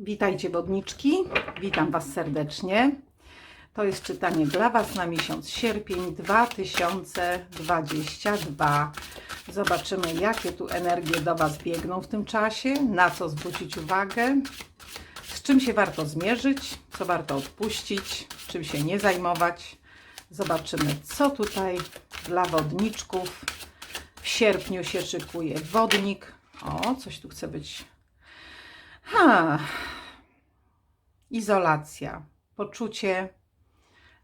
Witajcie wodniczki, witam Was serdecznie. To jest czytanie dla Was na miesiąc sierpień 2022. Zobaczymy, jakie tu energie do Was biegną w tym czasie, na co zwrócić uwagę, z czym się warto zmierzyć, co warto odpuścić, czym się nie zajmować. Zobaczymy, co tutaj dla wodniczków w sierpniu się szykuje. Wodnik, o, coś tu chce być Ha. Izolacja, poczucie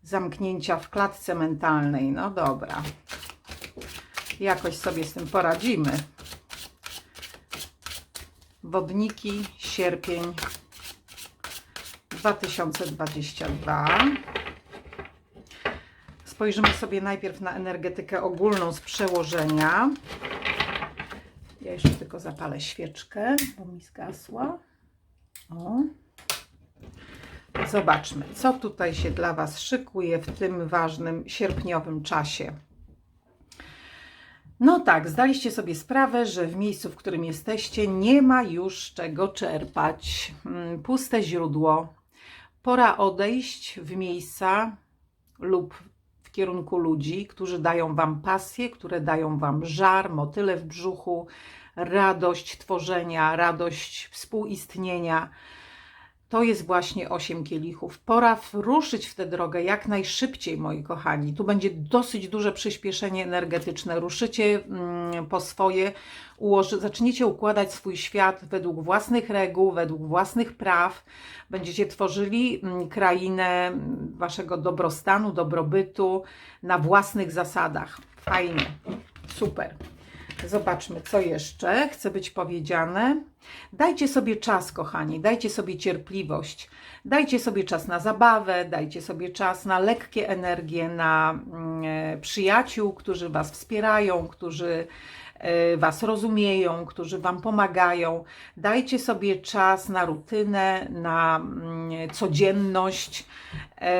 zamknięcia w klatce mentalnej. No dobra. Jakoś sobie z tym poradzimy. Wodniki, sierpień 2022. Spojrzymy sobie najpierw na energetykę ogólną z przełożenia. Ja jeszcze tylko zapalę świeczkę, bo mi zgasła. O. Zobaczmy, co tutaj się dla Was szykuje w tym ważnym sierpniowym czasie. No tak, zdaliście sobie sprawę, że w miejscu, w którym jesteście, nie ma już czego czerpać. Mm, Puste źródło. Pora odejść w miejsca lub w kierunku ludzi, którzy dają Wam pasję, które dają Wam żar, motyle w brzuchu, radość tworzenia, radość współistnienia. To jest właśnie osiem kielichów. Pora ruszyć w tę drogę jak najszybciej, moi kochani. Tu będzie dosyć duże przyspieszenie energetyczne. Ruszycie mm, po swoje, ułoży, zaczniecie układać swój świat według własnych reguł, według własnych praw. Będziecie tworzyli mm, krainę waszego dobrostanu, dobrobytu na własnych zasadach. Fajnie, super. Zobaczmy, co jeszcze chce być powiedziane. Dajcie sobie czas, kochani, dajcie sobie cierpliwość, dajcie sobie czas na zabawę, dajcie sobie czas na lekkie energie, na mm, przyjaciół, którzy Was wspierają, którzy e, Was rozumieją, którzy Wam pomagają. Dajcie sobie czas na rutynę, na mm, codzienność, e,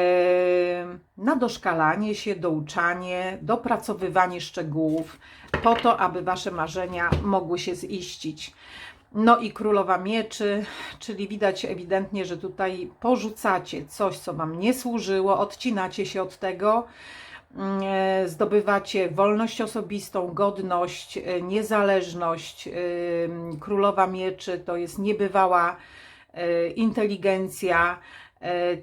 na doszkalanie się, douczanie, dopracowywanie szczegółów, po to, aby Wasze marzenia mogły się ziścić. No i królowa mieczy, czyli widać ewidentnie, że tutaj porzucacie coś, co Wam nie służyło, odcinacie się od tego, mm, e, zdobywacie wolność osobistą, godność, e, niezależność. E, królowa mieczy to jest niebywała inteligencja,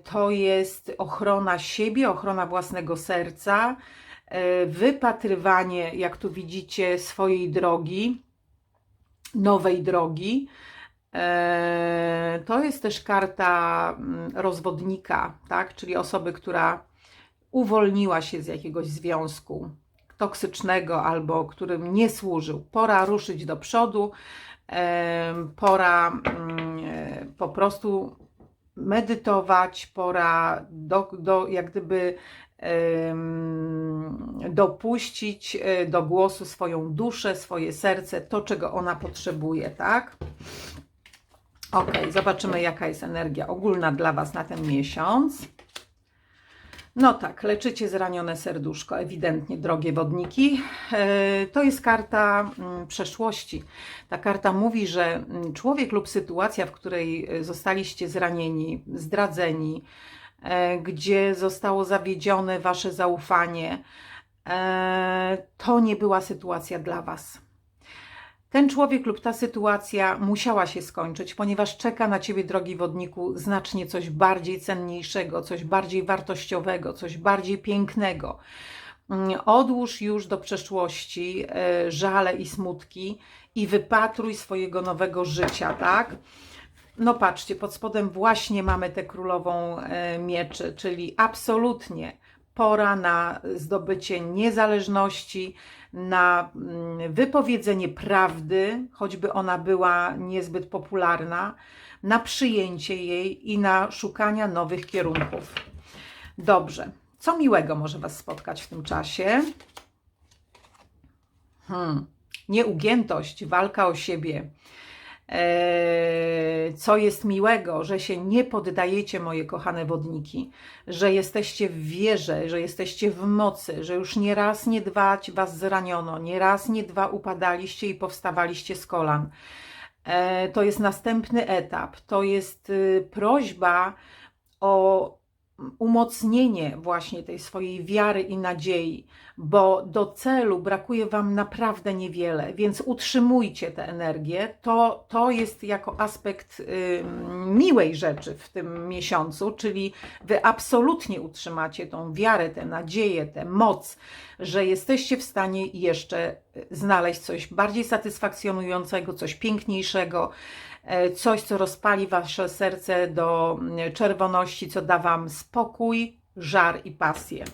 to jest ochrona siebie, ochrona własnego serca, wypatrywanie, jak tu widzicie, swojej drogi nowej drogi. E, to jest też karta mm, rozwodnika, tak? czyli osoby, która uwolniła się z jakiegoś związku toksycznego albo którym nie służył. Pora ruszyć do przodu, e, pora mm, e, po prostu medytować, pora do, do jak gdyby dopuścić e, do głosu swoją duszę, swoje serce, to czego ona potrzebuje, tak? Ok, zobaczymy jaka jest energia ogólna dla Was na ten miesiąc. No tak, leczycie zranione serduszko, ewidentnie, drogie wodniki. E, to jest karta mm, przeszłości. Ta karta mówi, że mm, człowiek lub sytuacja, w której e, zostaliście zranieni, zdradzeni, gdzie zostało zawiedzione wasze zaufanie, e, to nie była sytuacja dla was. Ten człowiek lub ta sytuacja musiała się skończyć, ponieważ czeka na ciebie, drogi wodniku, znacznie coś bardziej cenniejszego, coś bardziej wartościowego, coś bardziej pięknego. Mm, odłóż już do przeszłości e, żale i smutki i wypatruj swojego nowego życia, tak? No patrzcie, pod spodem właśnie mamy tę królową e, mieczy, czyli absolutnie pora na zdobycie niezależności, na mm, wypowiedzenie prawdy, choćby ona była niezbyt popularna, na przyjęcie jej i na szukania nowych kierunków. Dobrze, co miłego może Was spotkać w tym czasie? Hmm. Nieugiętość, walka o siebie co jest miłego, że się nie poddajecie, moje kochane wodniki, że jesteście w wierze, że jesteście w mocy, że już nie raz, nie dwa was zraniono, nie raz, nie dwa upadaliście i powstawaliście z kolan. E, to jest następny etap. To jest y, prośba o umocnienie właśnie tej swojej wiary i nadziei, bo do celu brakuje Wam naprawdę niewiele, więc utrzymujcie tę energię. To, to jest jako aspekt y, miłej rzeczy w tym miesiącu, czyli Wy absolutnie utrzymacie tą wiarę, tę nadzieję, tę moc, że jesteście w stanie jeszcze znaleźć coś bardziej satysfakcjonującego, coś piękniejszego, coś, co rozpali wasze serce do mm, czerwoności, co da wam spokój, żar i pasję.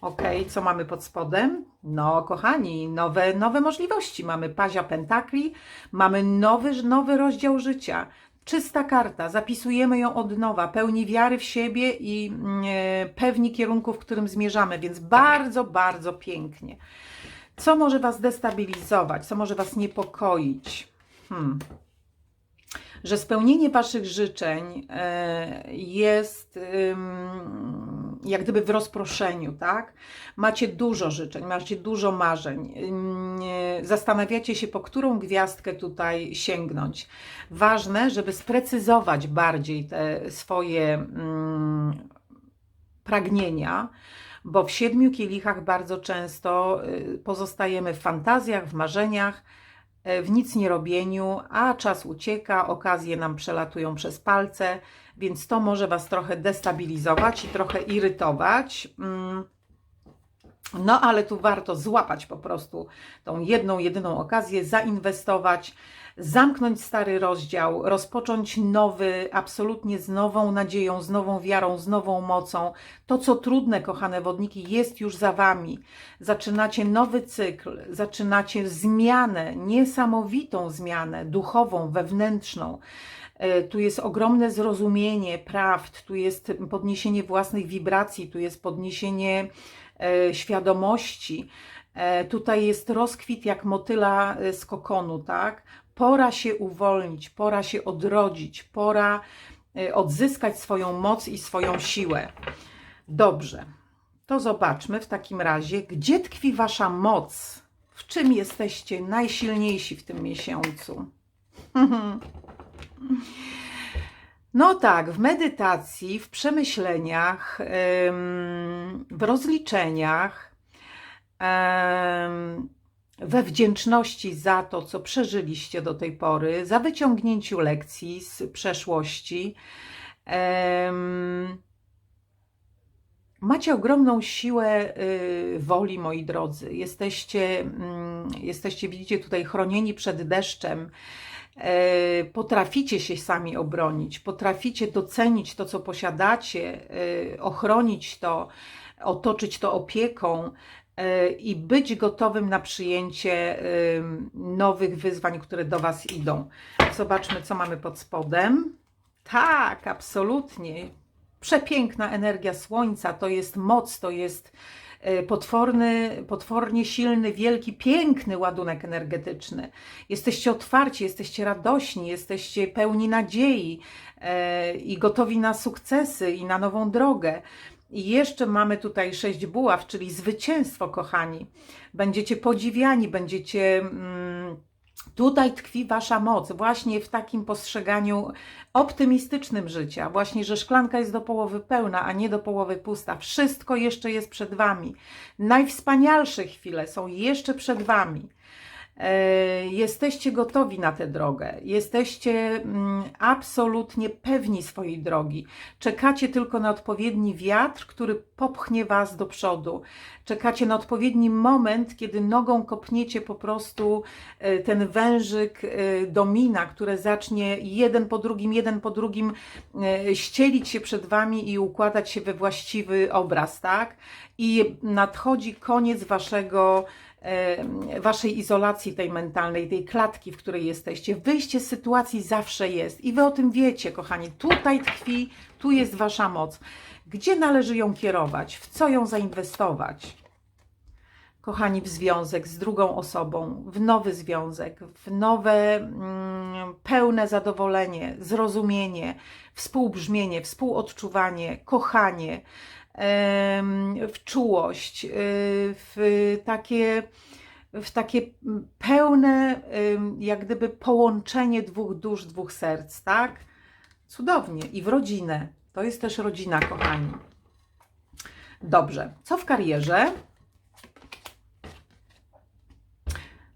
Ok, co mamy pod spodem? No, kochani, nowe, nowe możliwości. Mamy pazia pentakli, mamy nowy, nowy rozdział życia. Czysta karta, zapisujemy ją od nowa, pełni wiary w siebie i e, pewni kierunków, w którym zmierzamy, więc bardzo, bardzo pięknie. Co może Was destabilizować? Co może Was niepokoić? Hmm że spełnienie Waszych życzeń e, jest jak gdyby w rozproszeniu, tak? Macie dużo życzeń, macie dużo marzeń. Zastanawiacie się, po którą gwiazdkę tutaj sięgnąć. Ważne, żeby sprecyzować bardziej te swoje pragnienia, bo w siedmiu kielichach bardzo często y, pozostajemy w fantazjach, w marzeniach, w nic nie robieniu, a czas ucieka, okazje nam przelatują przez palce, więc to może Was trochę destabilizować i trochę irytować. Mm. No, ale tu warto złapać po prostu tą jedną, jedyną okazję, zainwestować zamknąć stary rozdział, rozpocząć nowy, absolutnie z nową nadzieją, z nową wiarą, z nową mocą. To, co trudne, kochane wodniki, jest już za Wami. Zaczynacie nowy cykl, zaczynacie zmianę, niesamowitą zmianę duchową, wewnętrzną. E, tu jest ogromne zrozumienie prawd, tu jest podniesienie własnych wibracji, tu jest podniesienie e, świadomości. E, tutaj jest rozkwit jak motyla z kokonu, tak? Pora się uwolnić, pora się odrodzić, pora y, odzyskać swoją moc i swoją siłę. Dobrze, to zobaczmy w takim razie, gdzie tkwi Wasza moc, w czym jesteście najsilniejsi w tym miesiącu. No tak, w medytacji, w przemyśleniach, w rozliczeniach, we wdzięczności za to, co przeżyliście do tej pory, za wyciągnięciu lekcji z przeszłości. Macie ogromną siłę y, woli, moi drodzy. Jesteście, mm, jesteście, widzicie tutaj, chronieni przed deszczem. E, potraficie się sami obronić, potraficie docenić to, co posiadacie, y, ochronić to, otoczyć to opieką. E, i być gotowym na przyjęcie nowych wyzwań, które do Was idą. Zobaczmy, co mamy pod spodem. Tak, absolutnie. Przepiękna energia słońca to jest moc, to jest e, potworny, potwornie silny, wielki, piękny ładunek energetyczny. Jesteście otwarci, jesteście radośni, jesteście pełni nadziei e, i gotowi na sukcesy i na nową drogę. I jeszcze mamy tutaj sześć buław, czyli zwycięstwo, kochani. Będziecie podziwiani, będziecie. Mm, tutaj tkwi Wasza moc, właśnie w takim postrzeganiu optymistycznym życia, właśnie, że szklanka jest do połowy pełna, a nie do połowy pusta. Wszystko jeszcze jest przed Wami. Najwspanialsze chwile są jeszcze przed Wami. E, jesteście gotowi na tę drogę, jesteście mm, absolutnie pewni swojej drogi. Czekacie tylko na odpowiedni wiatr, który popchnie Was do przodu. Czekacie na odpowiedni moment, kiedy nogą kopniecie po prostu e, ten wężyk e, domina, które zacznie jeden po drugim, jeden po drugim ścielić się przed Wami i układać się we właściwy obraz, tak? I nadchodzi koniec Waszego waszej izolacji tej mentalnej, tej klatki, w której jesteście. Wyjście z sytuacji zawsze jest i wy o tym wiecie, kochani. Tutaj tkwi, tu jest wasza moc. Gdzie należy ją kierować? W co ją zainwestować? Kochani, w związek z drugą osobą, w nowy związek, w nowe, mm, pełne zadowolenie, zrozumienie, współbrzmienie, współodczuwanie, kochanie, w czułość, y, w takie w takie pełne, jak gdyby połączenie dwóch dusz, dwóch serc, tak? Cudownie. I w rodzinę. To jest też rodzina, kochani. Dobrze. Co w karierze?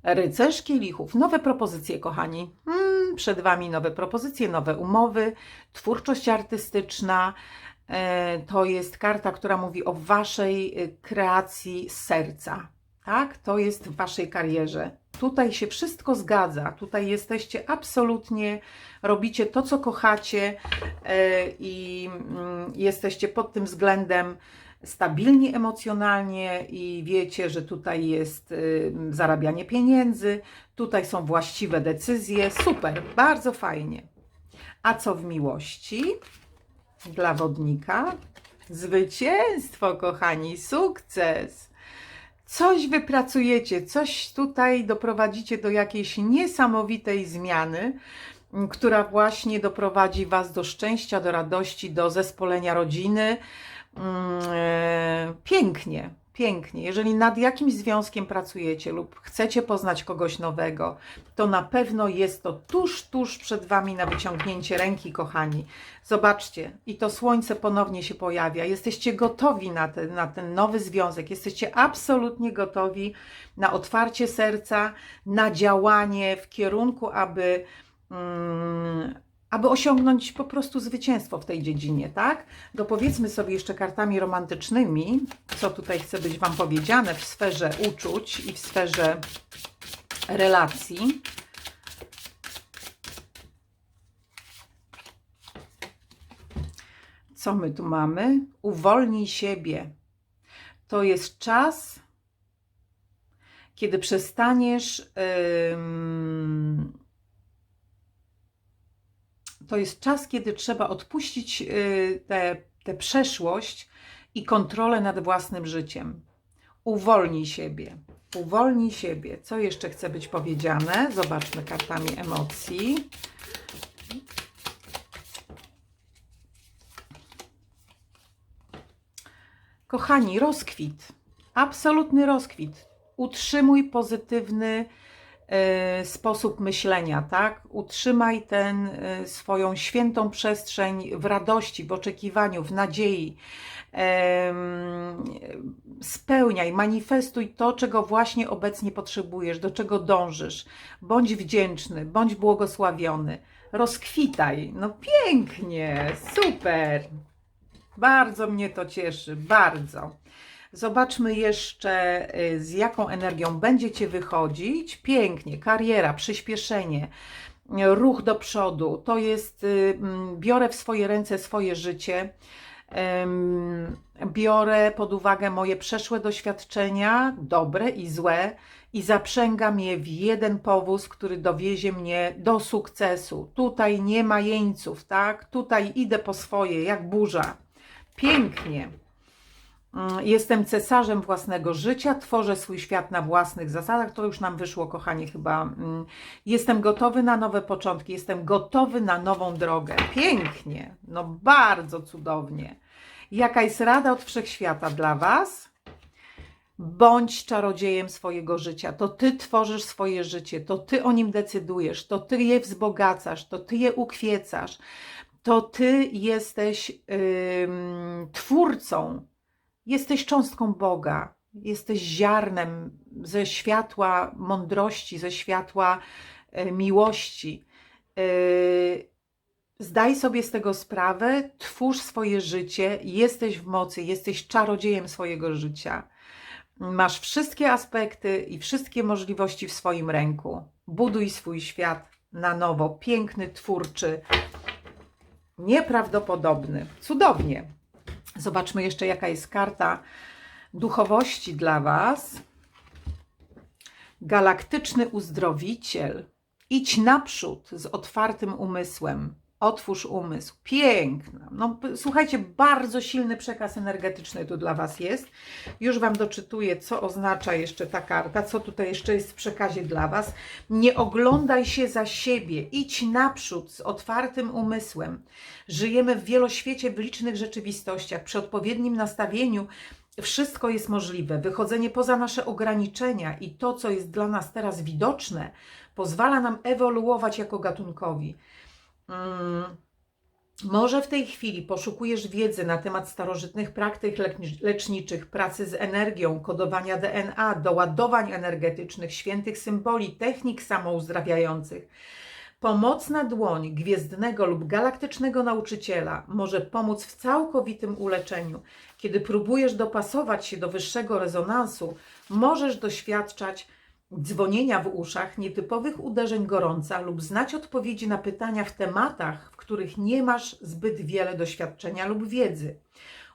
Rycerz kielichów. Nowe propozycje, kochani. Mm, przed Wami nowe propozycje, nowe umowy, twórczość artystyczna. E, To jest karta, która mówi o Waszej e, kreacji serca. Tak? To jest w Waszej karierze. Tutaj się wszystko zgadza. Tutaj jesteście absolutnie, robicie to, co kochacie e, i mm, jesteście pod tym względem stabilni emocjonalnie i wiecie, że tutaj jest y, zarabianie pieniędzy, tutaj są właściwe decyzje. Super, bardzo fajnie. A co w miłości? Dla wodnika? Zwycięstwo, kochani, sukces. Coś wypracujecie, coś tutaj doprowadzicie do jakiejś niesamowitej zmiany, która właśnie doprowadzi Was do szczęścia, do radości, do zespolenia rodziny. Mm, e, Pięknie, pięknie. Jeżeli nad jakimś związkiem pracujecie lub chcecie poznać kogoś nowego, to na pewno jest to tuż, tuż przed Wami na wyciągnięcie ręki, kochani. Zobaczcie, i to słońce ponownie się pojawia. Jesteście gotowi na ten, na ten nowy związek, jesteście absolutnie gotowi na otwarcie serca, na działanie w kierunku, aby. Mm, aby osiągnąć po prostu zwycięstwo w tej dziedzinie, tak? Dopowiedzmy sobie jeszcze kartami romantycznymi, co tutaj chce być Wam powiedziane w sferze uczuć i w sferze relacji. Co my tu mamy? Uwolnij siebie. To jest czas, kiedy przestaniesz. ym, to jest czas, kiedy trzeba odpuścić y, tę przeszłość i kontrolę nad własnym życiem. Uwolnij siebie. Uwolnij siebie. Co jeszcze chce być powiedziane? Zobaczmy kartami emocji. Kochani, rozkwit. Absolutny rozkwit. Utrzymuj pozytywny sposób myślenia, tak? Utrzymaj ten e, swoją świętą przestrzeń w radości, w oczekiwaniu, w nadziei. Spełniaj, manifestuj to, czego właśnie obecnie potrzebujesz, do czego dążysz. Bądź wdzięczny, bądź błogosławiony. Rozkwitaj. No pięknie, super. Bardzo mnie to cieszy, bardzo. Zobaczmy jeszcze, y, z jaką energią będziecie wychodzić. Pięknie, kariera, przyspieszenie, ruch do przodu. To jest, y, mm, biorę w swoje ręce swoje życie. Biorę pod uwagę moje przeszłe doświadczenia, dobre i złe, i zaprzęgam je w jeden powóz, który dowiezie mnie do sukcesu. Tutaj nie ma jeńców, tak? Tutaj idę po swoje, jak burza. Pięknie. Mm, Jestem cesarzem własnego życia, tworzę swój świat na własnych zasadach. To już nam wyszło, kochani, chyba. Mm, Jestem gotowy na nowe początki, jestem gotowy na nową drogę. Pięknie, no bardzo cudownie. Jaka jest rada od wszechświata dla Was? Bądź czarodziejem swojego życia. To Ty tworzysz swoje życie, to Ty o nim decydujesz, to Ty je wzbogacasz, to Ty je ukwiecasz, to Ty jesteś ym, twórcą, jesteś cząstką Boga, jesteś ziarnem ze światła mądrości, ze światła y, miłości. Y, Zdaj sobie z tego sprawę, twórz swoje życie, jesteś w mocy, jesteś czarodziejem swojego życia. Masz wszystkie aspekty i wszystkie możliwości w swoim ręku. Buduj swój świat na nowo, piękny, twórczy, nieprawdopodobny. Cudownie. Zobaczmy jeszcze, jaka jest karta duchowości dla Was. Galaktyczny uzdrowiciel. Idź naprzód z otwartym umysłem. Otwórz umysł. Piękna. No, słuchajcie, bardzo silny przekaz energetyczny tu dla Was jest. Już Wam doczytuję, co oznacza jeszcze ta karta, co tutaj jeszcze jest w przekazie dla Was. Nie oglądaj się za siebie. Idź naprzód z otwartym umysłem. Żyjemy w wieloświecie, w licznych rzeczywistościach. Przy odpowiednim nastawieniu wszystko jest możliwe. Wychodzenie poza nasze ograniczenia i to, co jest dla nas teraz widoczne, pozwala nam ewoluować jako gatunkowi. Mm, Może w tej chwili poszukujesz wiedzy na temat starożytnych praktyk lecz- leczniczych, pracy z energią, kodowania DNA, doładowań energetycznych, świętych symboli, technik samouzdrawiających. Pomocna dłoń gwiezdnego lub galaktycznego nauczyciela może pomóc w całkowitym uleczeniu. Kiedy próbujesz dopasować się do wyższego rezonansu, możesz doświadczać dzwonienia w uszach, nietypowych uderzeń gorąca lub znać odpowiedzi na pytania w tematach, w których nie masz zbyt wiele doświadczenia lub wiedzy.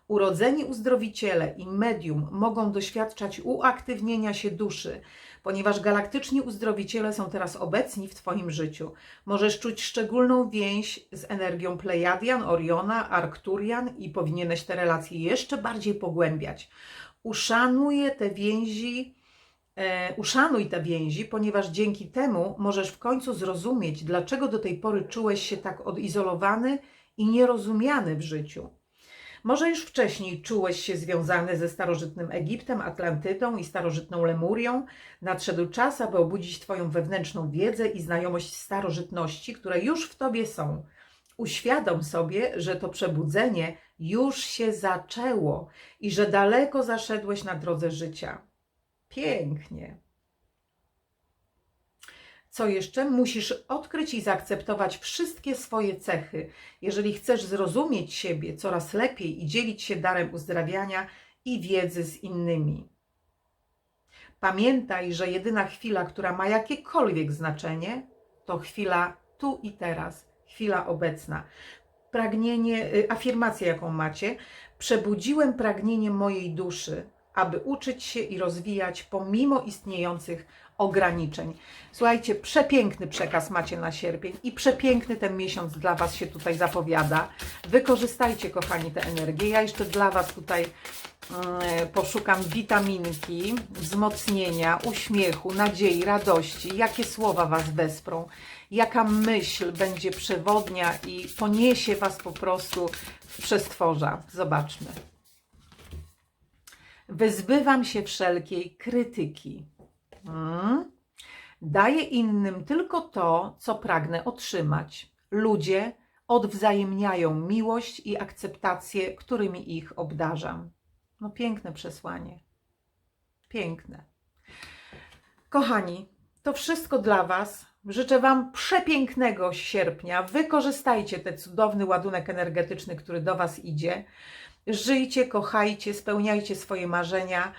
Urodzeni uzdrowiciele i medium mogą doświadczać uaktywnienia się duszy, ponieważ galaktyczni uzdrowiciele są teraz obecni w Twoim życiu. Możesz czuć szczególną więź z energią Plejadian, Oriona, Arkturian i powinieneś te relacje jeszcze bardziej pogłębiać. Uszanuję te więzi, uszanuj te więzi, ponieważ dzięki temu możesz w końcu zrozumieć, dlaczego do tej pory czułeś się tak odizolowany i nierozumiany w życiu. Może już wcześniej czułeś się związany ze starożytnym Egiptem, Atlantydą i starożytną Lemurią. Nadszedł czas, aby obudzić Twoją wewnętrzną wiedzę i znajomość starożytności, które już w Tobie są. Uświadom sobie, że to przebudzenie już się zaczęło i że daleko zaszedłeś na drodze życia. Pięknie. Co jeszcze? Musisz odkryć i zaakceptować wszystkie swoje cechy. Jeżeli chcesz zrozumieć siebie coraz lepiej i dzielić się darem uzdrawiania i wiedzy z innymi. Pamiętaj, że jedyna chwila, która ma jakiekolwiek znaczenie, to chwila tu i teraz, chwila obecna. Pragnienie, y, afirmacja, jaką macie, przebudziłem pragnienie mojej duszy, aby uczyć się i rozwijać pomimo istniejących ograniczeń. Słuchajcie, przepiękny przekaz macie na sierpień i przepiękny ten miesiąc dla Was się tutaj zapowiada. Wykorzystajcie, kochani, tę energię. Ja jeszcze dla Was tutaj mm, poszukam witaminki, wzmocnienia, uśmiechu, nadziei, radości. Jakie słowa Was wesprą, jaka myśl będzie przewodnia i poniesie Was po prostu w przestworza. Zobaczmy. Wyzbywam się wszelkiej krytyki. Mm. Daję innym tylko to, co pragnę otrzymać. Ludzie odwzajemniają miłość i akceptację, którymi ich obdarzam. No piękne przesłanie. Piękne. Kochani, to wszystko dla Was. Życzę Wam przepięknego sierpnia. Wykorzystajcie ten cudowny ładunek energetyczny, który do Was idzie. Żyjcie, kochajcie, spełniajcie swoje marzenia.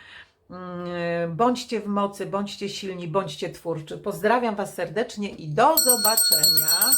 Mm, Bądźcie w mocy, bądźcie silni, bądźcie twórczy. Pozdrawiam Was serdecznie i do zobaczenia.